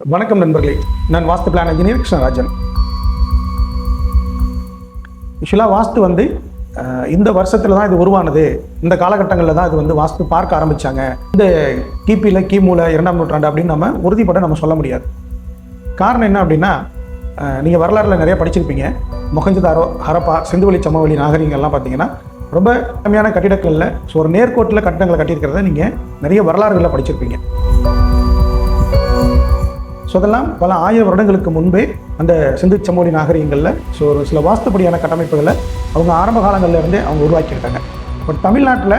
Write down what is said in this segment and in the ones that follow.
வணக்கம் நண்பர்களே. நான் வாஸ்து பிளான் இன்ஜினியர் கிருஷ்ணராஜன். ஆக்சுவலாக வாஸ்து வந்து இந்த வருஷத்தில் தான் இது உருவானது. இந்த காலகட்டங்களில் தான் இது வந்து வாஸ்து பார்க்க ஆரம்பிச்சாங்க. இந்த கிபியில் கிமுல இரண்டாம் நூற்றாண்டு அப்படின்னு நம்ம உறுதிப்பட நம்ம சொல்ல முடியாது. காரணம் என்ன அப்படின்னா நீங்கள் வரலாறுல நிறைய படிச்சிருப்பீங்க. மொஹஞ்சதாரோ ஹரப்பா சிந்துவெளி சமவெளி நாகரிகங்கள்லாம் பார்த்தீங்கன்னா ரொம்ப கம்மியான கட்டிடக்கல்ல ஸோ ஒரு நேர்கோட்டில் கட்டிடங்களை கட்டியிருக்கிறத நீங்கள் நிறைய வரலாறுகளில் படிச்சிருப்பீங்க. ஸோ அதெல்லாம் பல ஆயிரம் வருடங்களுக்கு முன்பே அந்த சிந்து சமோடி நாகரிகங்களில் ஸோ ஒரு சில வாஸ்துப்படியான கட்டமைப்புகளை அவங்க ஆரம்ப காலங்களில் இருந்தே அவங்க உருவாக்கியிருக்காங்க. பட் தமிழ்நாட்டில்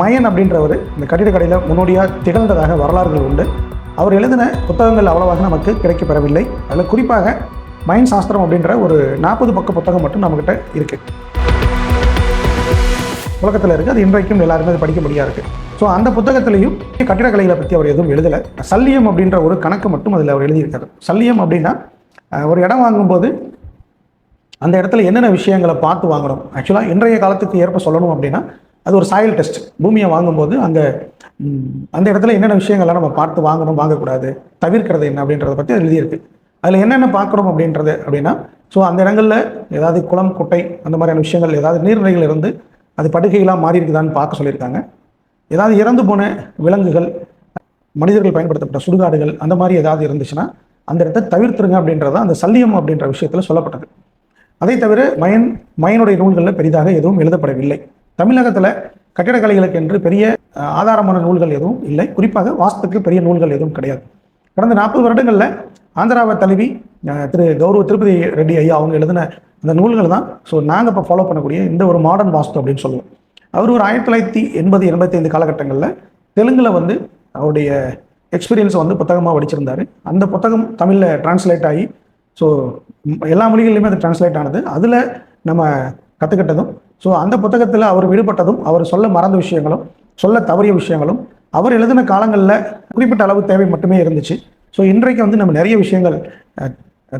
மயன் அப்படின்றவர் இந்த கட்டிடக்கடையில் முன்னோடியாக திகழ்ந்ததாக வரலாறுகள் உண்டு. அவர் எழுதின புத்தகங்கள் அவ்வளவாக நமக்கு கிடைக்கப்பெறவில்லை. அதில் குறிப்பாக மயன் சாஸ்திரம் அப்படின்ற ஒரு நாற்பது பக்க புத்தகம் மட்டும் நம்மக்கிட்ட இருக்குது உலகத்தில் இருக்குது அது இன்றைக்கும் எல்லாருமே அது படிக்க முடியாது இருக்குது ஸோ அந்த புத்தகத்திலையும் கட்டிடக்கலைகளை பற்றி அவர் எதுவும் எழுதலை. சல்லியம் அப்படின்ற ஒரு கணக்கு மட்டும் அதில் அவர் எழுதியிருக்காரு. சல்லியம் அப்படின்னா ஒரு இடம் வாங்கும்போது அந்த இடத்துல என்னென்ன விஷயங்களை பார்த்து வாங்கணும்? ஆக்சுவலாக இன்றைய காலத்துக்கு ஏற்ப சொல்லணும் அப்படின்னா அது ஒரு சாயல் டெஸ்ட் பூமியை வாங்கும்போது அங்கே அந்த இடத்துல என்னென்ன விஷயங்கள்லாம் நம்ம பார்த்து வாங்கணும் வாங்கக்கூடாது தவிர்க்கிறது என்ன அப்படின்றத பற்றி அது எழுதியிருக்கு. அதில் என்னென்ன பார்க்கணும் அப்படின்றது அப்படின்னா ஸோ அந்த இடங்களில் ஏதாவது குளம் குட்டை அந்த மாதிரியான விஷயங்கள் ஏதாவது நீர்நிலைகள் இருந்து அது படுகைகளாக மாறி இருக்குதான்னு பார்க்க சொல்லியிருக்காங்க. ஏதாவது இறந்து போன விலங்குகள் மனிதர்கள் பயன்படுத்தப்பட்ட சுடுகாடுகள் அந்த மாதிரி ஏதாவது இருந்துச்சுன்னா அந்த இடத்த தவிர்த்துருங்க அப்படின்றத அந்த சல்லியம் அப்படின்ற விஷயத்தில் சொல்லப்பட்டது. அதை தவிர மயன் மயனுடைய நூல்களில் பெரிதாக எதுவும் எழுதப்படவில்லை. தமிழகத்தில் கட்டிடக்கலைகளுக்கு என்று பெரிய ஆதாரமான நூல்கள் எதுவும் இல்லை. குறிப்பாக வாஸ்துக்கு பெரிய நூல்கள் எதுவும் கிடையாது. கடந்த நாற்பது வருடங்களில் ஆந்திராவை தழுவி திரு கௌரவ திருப்பதி ரெட்டி ஐயா அவங்க எழுதின அந்த நூல்கள் தான். ஸோ நாங்கள் இப்போ ஃபாலோ பண்ணக்கூடிய இந்த ஒரு மாடர்ன் வாஸ்து அப்படின்னு சொல்லுவோம். அவர் ஒரு ஆயிரத்தி தொள்ளாயிரத்தி எண்பது எண்பத்தைந்து காலகட்டங்களில் தெலுங்கில் வந்து அவருடைய எக்ஸ்பீரியன்ஸை வந்து புத்தகமாக படிச்சிருந்தாரு அந்த புத்தகம் தமிழில் டிரான்ஸ்லேட் ஆகி ஸோ எல்லா மொழிகளிலுமே அது டிரான்ஸ்லேட் ஆனது. அதில் நம்ம கற்றுக்கிட்டதும் ஸோ அந்த புத்தகத்தில் அவர் விடுபட்டதும் அவர் சொல்ல மறந்த விஷயங்களும் சொல்ல தவறிய விஷயங்களும் அவர் எழுதின காலங்களில் குறிப்பிட்ட அளவு தேவை மட்டுமே இருந்துச்சு. ஸோ இன்றைக்கு வந்து நம்ம நிறைய விஷயங்கள்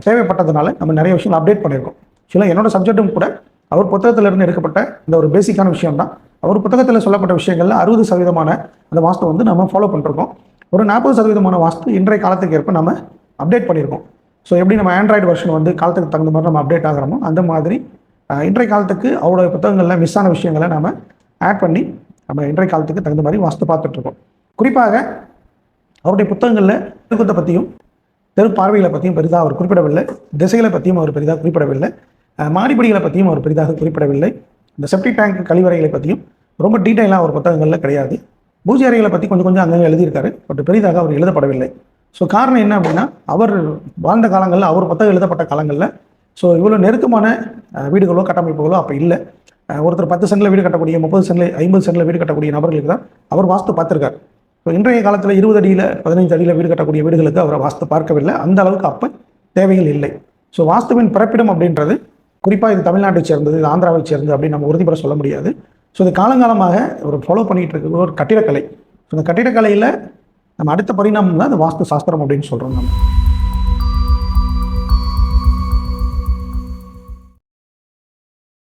தேவைப்பட்டதுனால நம்ம நிறைய விஷயங்கள் அப்டேட் பண்ணியிருக்கோம் ஆக்சுவலாக என்னோட சப்ஜெக்ட்டும் கூட அவர் புத்தகத்திலிருந்து எடுக்கப்பட்ட இந்த ஒரு பேசிக்கான விஷயம் தான் அவர் புத்தகத்தில் சொல்லப்பட்ட விஷயங்களில் அறுபது சதவீதமான அந்த வாஸ்து வந்து நம்ம ஃபாலோ பண்ணிருக்கோம். ஒரு நாற்பது சதவீதமான வாஸ்து இன்றைய காலத்துக்கு ஏற்ப நம்ம அப்டேட் பண்ணியிருக்கோம் ஸோ எப்படி நம்ம ஆண்ட்ராய்டு வெர்ஷன் வந்து காலத்துக்கு தகுந்த மாதிரி நம்ம அப்டேட் ஆகிறோமோ அந்த மாதிரி இன்றைய காலத்துக்கு அவரோட புத்தகங்களில் மிஸ் ஆன விஷயங்களை நம்ம ஆட் பண்ணி நம்ம இன்றைய காலத்துக்கு தகுந்த மாதிரி வாஸ்து பார்த்துட்ருக்கோம் குறிப்பாக அவருடைய புத்தகங்களில் தெருக்குத்தை பற்றியும் தெரு பார்வைகளை பற்றியும் பெரிதாக அவர் குறிப்பிடவில்லை. திசைகளை பற்றியும் அவர் பெரிதாக குறிப்பிடவில்லை. மாடிப்படிகளை பற்றியும் அவர் பெரிதாக குறிப்பிடவில்லை. இந்த செப்டி டேங்க் கழிவறைகளை பற்றியும் ரொம்ப டீட்டெயிலாக அவர் புத்தகங்களில் கிடையாது. பூஜை அறைகளை பற்றி கொஞ்சம் கொஞ்சம் அங்கங்கே எழுதியிருக்காரு பட் பெரிதாக அவர் எழுதப்படவில்லை. ஸோ காரணம் என்ன அப்படின்னா அவர் வாழ்ந்த காலங்களில் அவர் புத்தகம் எழுதப்பட்ட காலங்களில் ஸோ இவ்வளோ நெருக்கமான வீடுகளோ கட்டமைப்புகளோ அப்போ இல்லை. ஒருத்தர் பத்து சென்டில் வீடு கட்டக்கூடிய முப்பது சென்டில் ஐம்பது சென்டில் வீடு கட்டக்கூடிய நபர்களுக்கு தான் அவர் வாஸ்து பார்த்துருக்கார். ஸோ இன்றைய காலத்தில் இருபது அடியில் பதினைஞ்சு அடியில் வீடு கட்டக்கூடிய வீடுகளுக்கு அவர் வாஸ்து பார்க்கவில்லை. அந்த அளவுக்கு அப்போ தேவைகள் இல்லை. ஸோ வாஸ்துவின் பிறப்பிடம் அப்படின்றது குறிப்பாக இது தமிழ்நாட்டை சேர்ந்தது இது ஆந்திராவை சேர்ந்தது அப்படின்னு நம்ம உறுதிப்பட சொல்ல முடியாது. ஸோ இது காலங்காலமாக ஒரு ஃபாலோ பண்ணிட்டு இருக்கிற ஒரு கட்டிடக்கலை. ஸோ இந்த கட்டிடக்கலையில் நம்ம அடுத்த பரிணாமம் தான் அந்த வாஸ்து சாஸ்திரம் அப்படின்னு சொல்கிறோம் நம்ம.